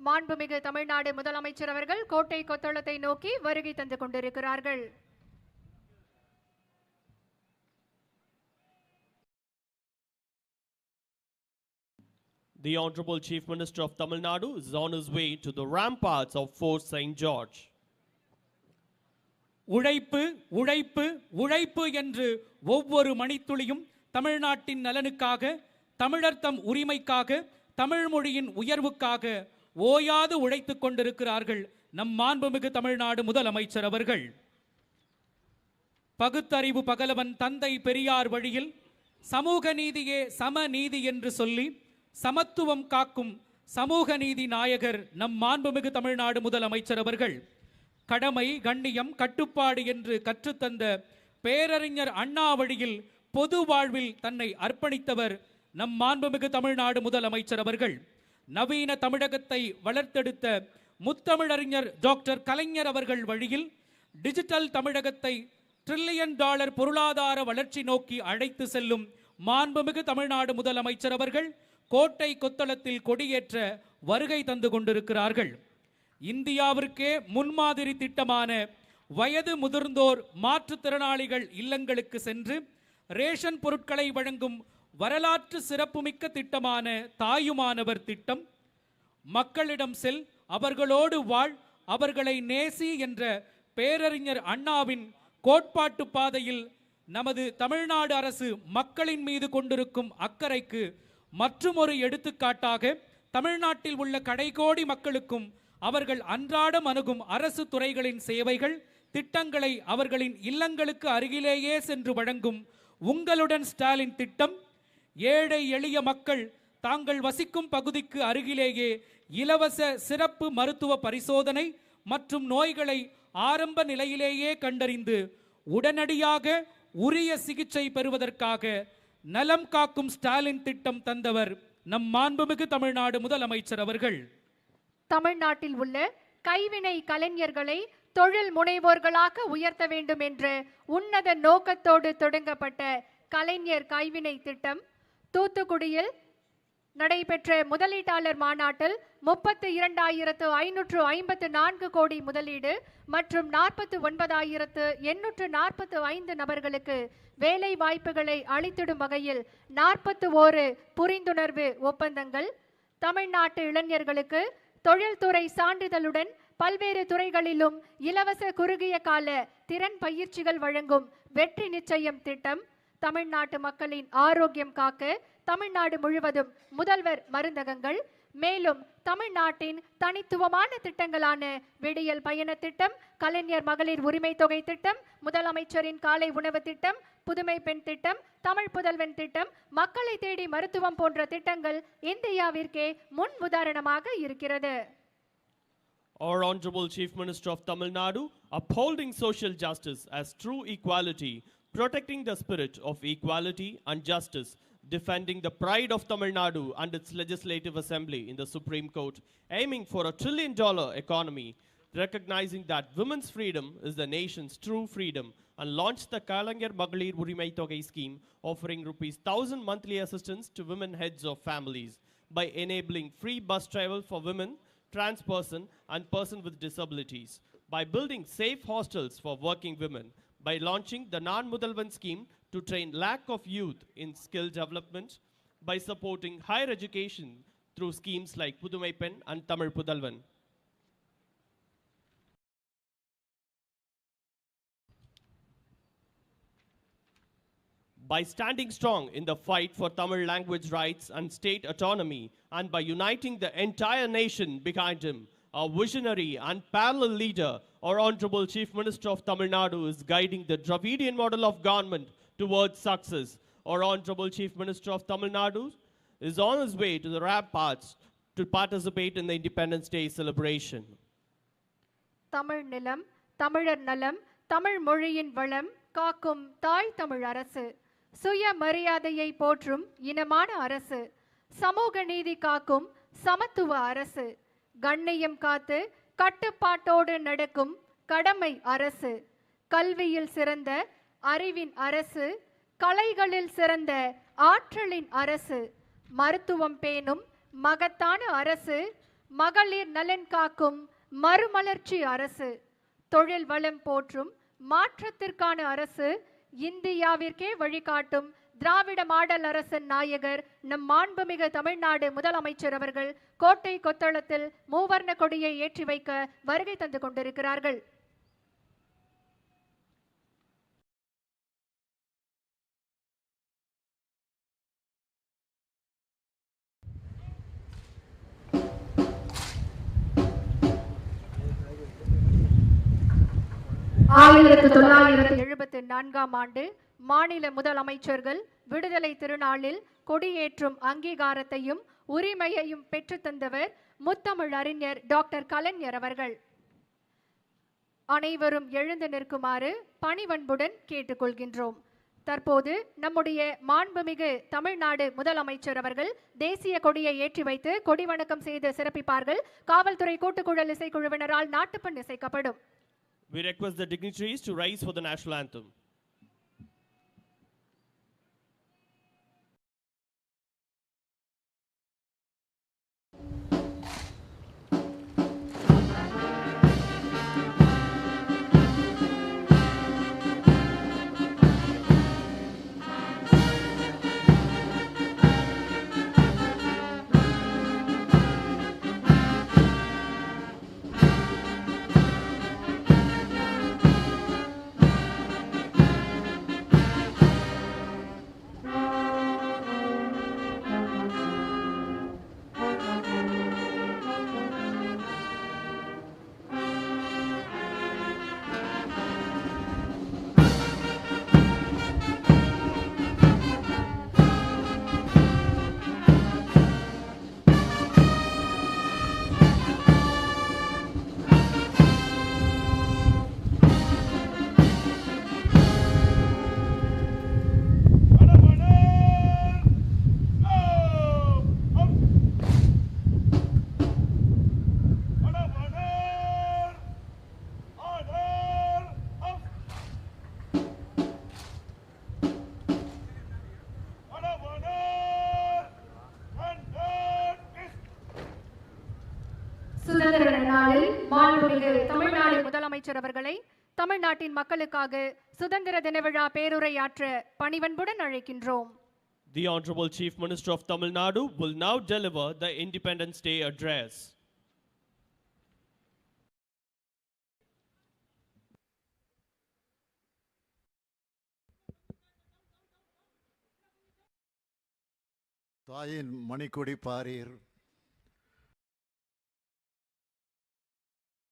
மாண்புமிகு தமிழ்நாடு முதலமைச்சர் அவர்கள் கோட்டை கொத்தளத்தை நோக்கி வருகை தந்து கொண்டிருக்கிறார்கள் The Honorable Chief Minister of Tamil Nadu is on his way to the ramparts of Fort St. George. உழைப்பு உழைப்பு உழைப்பு என்று ஒவ்வொரு மணித்துளியும் தமிழ்நாட்டின் நலனுக்காக தமிழர் தம் உரிமைக்காக தமிழ் மொழியின் உயர்வுக்காக ஓயாது உழைத்துக் கொண்டிருக்கிறார்கள் நம் மாண்புமிகு தமிழ்நாடு முதலமைச்சர் அவர்கள். பகுத்தறிவு பகலவன் தந்தை பெரியார் வழியில் சமூக நீதியே சம நீதி என்று சொல்லி சமத்துவம் காக்கும் சமூக நீதி நாயகர் நம் மாண்புமிகு தமிழ்நாடு முதலமைச்சர் அவர்கள். கடமை கண்ணியம் கட்டுப்பாடு என்று கற்றுத்தந்த பேரறிஞர் அண்ணா வழியில் பொது வாழ்வில் தன்னை அர்ப்பணித்தவர் நம் மாண்புமிகு தமிழ்நாடு முதலமைச்சர் அவர்கள். நவீன தமிழகத்தை வளர்த்தெடுத்த முத்தமிழறிஞர் டாக்டர் கலைஞர் அவர்கள் வழியில் டிஜிட்டல் தமிழகத்தை ட்ரில்லியன் டாலர் பொருளாதார வளர்ச்சி நோக்கி அழைத்து செல்லும் மாண்புமிகு தமிழ்நாடு முதலமைச்சர் அவர்கள் கோட்டை கொத்தளத்தில் கொடியேற்ற வருகை தந்து கொண்டிருக்கிறார்கள். இந்தியாவிற்கே முன்மாதிரி திட்டமான வயது முதிர்ந்தோர் மாற்றுத்திறனாளிகள் இல்லங்களுக்கு சென்று ரேஷன் பொருட்களை வழங்கும் வரலாற்று சிறப்புமிக்க திட்டமான தாயுமானவர் திட்டம் மக்களிடம் செல் அவர்களோடு வாழ் அவர்களை நேசி என்ற பேரறிஞர் அண்ணாவின் கோட்பாட்டு பாதையில் நமது தமிழ்நாடு அரசு மக்களின் மீது கொண்டிருக்கும் அக்கறைக்கு மற்றுமொரு எடுத்துக்காட்டாக தமிழ்நாட்டில் உள்ள கடைகோடி மக்களுக்கும் அவர்கள் அன்றாடம் அணுகும் அரசு துறைகளின் சேவைகள் திட்டங்களை அவர்களின் இல்லங்களுக்கு அருகிலேயே சென்று வழங்கும் உங்களுடன் ஸ்டாலின் திட்டம் ஏழை எளிய மக்கள் தாங்கள் வசிக்கும் பகுதிக்கு அருகிலேயே இலவச சிறப்பு மருத்துவ பரிசோதனை மற்றும் நோய்களை ஆரம்ப நிலையிலேயே கண்டறிந்து உடனடியாக உரிய சிகிச்சை பெறுவதற்காக நலம் காக்கும் ஸ்டாலின் திட்டம் தந்தவர் நம் மாண்புமிகு தமிழ்நாடு முதலமைச்சர் அவர்கள். தமிழ்நாட்டில் உள்ள கைவினை கலைஞர்களை தொழில் முனைவோர்களாக உயர்த்த வேண்டும் என்ற உன்னத நோக்கத்தோடு தொடங்கப்பட்ட கலைஞர் கைவினை திட்டம் தூத்துக்குடியில் நடைபெற்ற முதலீட்டாளர் மாநாட்டில் முப்பத்து இரண்டாயிரத்து ஐநூற்று ஐம்பத்து நான்கு கோடி முதலீடு மற்றும் நாற்பத்து ஒன்பதாயிரத்து எண்ணூற்று நாற்பத்து ஐந்து நபர்களுக்கு வேலை வாய்ப்புகளை அளித்திடும் வகையில் நாற்பத்து ஓரு புரிந்துணர்வு ஒப்பந்தங்கள். தமிழ்நாட்டு இளைஞர்களுக்கு தொழில்துறை சான்றிதழுடன் பல்வேறு துறைகளிலும் இலவச குறுகிய கால திறன் பயிற்சிகள் வழங்கும் வெற்றி நிச்சயம் திட்டம். தமிழ்நாட்டு மக்களின் ஆரோக்கியம் காக்க தமிழ்நாடு முழுவதும் முதல்வர் மருந்தகங்கள் மேலும் தமிழ்நாட்டின் தனித்துவமான திட்டங்களான விடியல் பயண திட்டம் கலைஞர் மகளிர் உரிமை தொகை திட்டம் முதலமைச்சரின் காலை உணவு திட்டம் புதுமை பெண் திட்டம் தமிழ் புதல்வன் திட்டம் மக்களை தேடி மருத்துவம் போன்ற திட்டங்கள் இந்தியாவிற்கே முன் உதாரணமாக இருக்கிறது. Our Honorable Chief Minister of Tamil Nadu, upholding social justice as true equality, protecting the spirit of equality and justice, defending the pride of Tamil Nadu and its legislative assembly in the Supreme Court, aiming for a trillion dollar economy, recognizing that women's freedom is the nation's true freedom, and launched the Kalangir Magalir Urimai Togai scheme, offering rupees 1000 monthly assistance to women heads of families by enabling free bus travel for women, trans person, and person with disabilities, by building safe hostels for working women, by launching the Nan Mudalvan scheme to train lack of youth in skill development, by supporting higher education through schemes like Pudumai Pen and Tamil Pudalvan. by standing strong in the fight for Tamil language rights and state autonomy, and by uniting the entire nation behind him, our visionary and parallel leader, our Honorable Chief Minister of Tamil Nadu, is guiding the Dravidian model of government towards success. Our Honorable Chief Minister of Tamil Nadu is on his way to the ramparts to participate in the Independence Day celebration. Tamil நிலம் தமிழர் நலம் தமிழ் மொழியின் வளம் காக்கும் தாய் தமிழ் அரசு சுய மரியாதையை போற்றும் இனமான அரசு சமூக நீதி காக்கும் சமத்துவ அரசு கண்ணியம் காத்து கட்டுப்பாட்டோடு நடக்கும் கடமை அரசு. கல்வியில் சிறந்த அறிவின் அரசு கலைகளில் சிறந்த ஆற்றலின் அரசு. மருத்துவம் பேணும் மகத்தான அரசு மகளிர் நலன் காக்கும் மறுமலர்ச்சி அரசு. தொழில் வளம் போற்றும் மாற்றத்திற்கான அரசு இந்தியாவிற்கே வழிகாட்டும் திராவிட மாடல் அரசின் நாயகர் நம் மாண்புமிகு தமிழ்நாடு முதலமைச்சர் அவர்கள் கோட்டை கொத்தளத்தில் மூவர்ண கொடியை ஏற்றி வைக்க வருகை தந்து கொண்டிருக்கிறார்கள். ஆயிரத்தி தொள்ளாயிரத்தி எழுபத்தி நான்காம் ஆண்டு மாநில முதலமைச்சர்கள் விடுதலை திருநாளில் கொடியேற்றும் அங்கீகாரத்தையும் உரிமையையும் பெற்றுத்தந்தவர் முத்தமிழ் அறிஞர் டாக்டர் கலைஞர் அவர்கள். அனைவரும் எழுந்து நிற்குமாறு பணிவன்புடன் கேட்டுக்கொள்கின்றோம். தற்போது நம்முடைய மாண்புமிகு தமிழ்நாடு முதலமைச்சர் அவர்கள் தேசிய கொடியை ஏற்றி வைத்து கொடி வணக்கம் செய்து சிறப்பிப்பார்கள். காவல்துறை கூட்டுக்குழல் இசைக்குழுவினரால் நாட்டுப்பண் இசைக்கப்படும். We request the dignitaries to rise for the national anthem. மாண்புமிகு தமிழ்நாடு முதலமைச்சர் அவர்களை தமிழ்நாட்டின் மக்களுக்காக சுதந்திர தின விழா பேருரையாற்ற பணிவன்புடன் அழைக்கின்றோம் The Honorable Chief Minister of Tamil Nadu will now deliver the Independence Day address. தாயின் மணிக்கொடி பாரீர்